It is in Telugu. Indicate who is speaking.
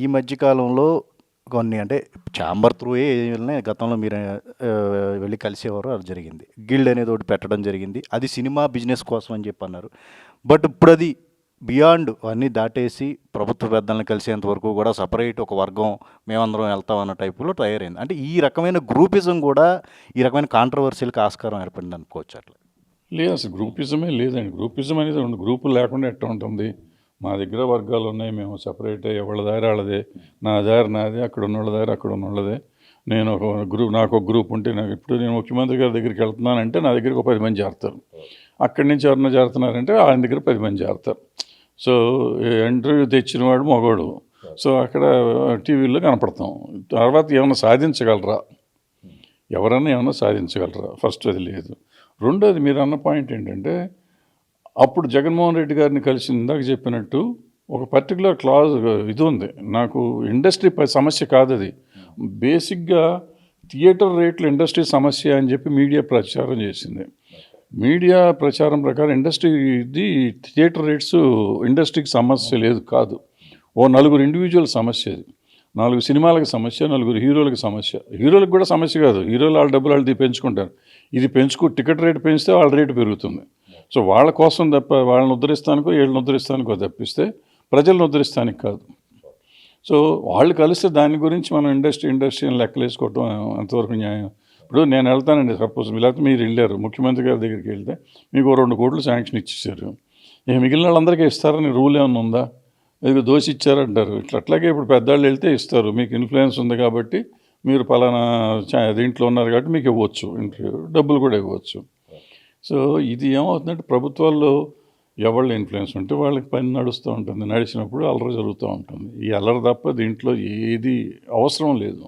Speaker 1: ఈ మధ్యకాలంలో కొన్ని అంటే ఛాంబర్ త్రూ వెళ్ళినా గతంలో మీరు వెళ్ళి కలిసేవారు అది జరిగింది. గిల్డ్ అనేది ఒకటి పెట్టడం జరిగింది. అది సినిమా బిజినెస్ కోసం అని చెప్పి అన్నారు బట్ ఇప్పుడు అది బియాండ్ అన్నీ దాటేసి ప్రభుత్వ పెద్దలను కలిసేంత వరకు కూడా సపరేట్ ఒక వర్గం మేమందరం వెళ్తాం అన్న టైపులో తయారైంది. అంటే ఈ రకమైన గ్రూపిజం కూడా ఈ రకమైన కాంట్రవర్సీలకు ఆస్కారం ఏర్పడింది అనుకోవచ్చు అట్లా
Speaker 2: లేదు అసలు గ్రూపిజమే లేదండి. గ్రూపిజం అనేది రెండు గ్రూపులు లేకుండా ఎట్లా ఉంటుంది? మా దగ్గర వర్గాలు ఉన్నాయి మేము సపరేట్ ఎవరి దారి వాళ్ళదే. నా దారి నాదే అక్కడ ఉన్నోళ్ళ దారి అక్కడ ఉన్నోళ్ళదే. నేను ఒక గ్రూప్ నాకు ఒక గ్రూప్ ఉంటే నాకు ఇప్పుడు నేను ముఖ్యమంత్రి గారి దగ్గరికి వెళ్తున్నానంటే నా దగ్గరికి ఒక పది మంది చేరుతారు అక్కడి నుంచి ఎవరన్నా చేరుతున్నారంటే ఆయన దగ్గర పది మంది చేరుతారు సో ఇంటర్వ్యూ తెచ్చినవాడు మగవాడు సో అక్కడ టీవీలో కనపడతాం. తర్వాత ఏమైనా సాధించగలరా? ఎవరన్నా ఏమైనా సాధించగలరా? ఫస్ట్ అది లేదు. రెండోది మీరు అన్న పాయింట్ ఏంటంటే అప్పుడు జగన్మోహన్ రెడ్డి గారిని కలిసి ఇందాక చెప్పినట్టు ఒక పర్టికులర్ క్లాజ్ ఇది ఉంది. నాకు ఇండస్ట్రీ సమస్య కాదు అది. బేసిక్గా థియేటర్ రేట్లు ఇండస్ట్రీ సమస్య అని చెప్పి మీడియా ప్రచారం చేసింది. మీడియా ప్రచారం ప్రకారం ఇండస్ట్రీ ఇది థియేటర్ రేట్స్ ఇండస్ట్రీకి సమస్య లేదు కాదు. ఓ నలుగురు ఇండివిజువల్ సమస్య అది. నాలుగు సినిమాలకు సమస్య నలుగురు హీరోలకు సమస్య. హీరోలకు కూడా సమస్య కాదు. హీరోలు వాళ్ళ డబ్బులు వాళ్ళు పెంచుకుంటారు. ఇది పెంచుకు టికెట్ రేట్ పెంచితే వాళ్ళ రేటు పెరుగుతుంది. సో వాళ్ళ కోసం తప్ప వాళ్ళని ఉద్ధరిస్తానికో వీళ్ళని ఉద్ధరిస్తానికో తప్పిస్తే ప్రజలను ఉద్ధరిస్తానికి కాదు. సో వాళ్ళు కలిస్తే దాని గురించి మనం ఇండస్ట్రీ ఇండస్ట్రీని లెక్కలేసుకోవటం అంతవరకు న్యాయం. ఇప్పుడు నేను వెళ్తానండి సపోజ్ లేకపోతే మీరు వెళ్ళారు ముఖ్యమంత్రి గారి దగ్గరికి వెళ్తే మీకు రెండు కోట్లు శాంక్షన్ ఇచ్చేసారు ఇక మిగిలిన వాళ్ళందరికీ ఇస్తారని రూల్ ఏమైనా ఉందా? ఇది దోషి ఇచ్చారంటారు ఇట్లా అట్లాగే ఇప్పుడు పెద్దవాళ్ళు వెళ్తే ఇస్తారు. మీకు ఇన్ఫ్లుయెన్స్ ఉంది కాబట్టి మీరు పలానా దీంట్లో ఉన్నారు కాబట్టి మీకు ఇవ్వచ్చు. ఇంటర్వ్యూ డబ్బులు కూడా ఇవ్వచ్చు. సో ఇది ఏమవుతుందంటే ప్రభుత్వాల్లో ఎవళ్ళ ఇన్ఫ్లుయెన్స్ ఉంటే వాళ్ళకి పని నడుస్తూ ఉంటుంది. నడిచినప్పుడు అల్లరి జరుగుతూ ఉంటుంది. ఈ అల్లరి తప్ప దీంట్లో ఏది అవసరం లేదు.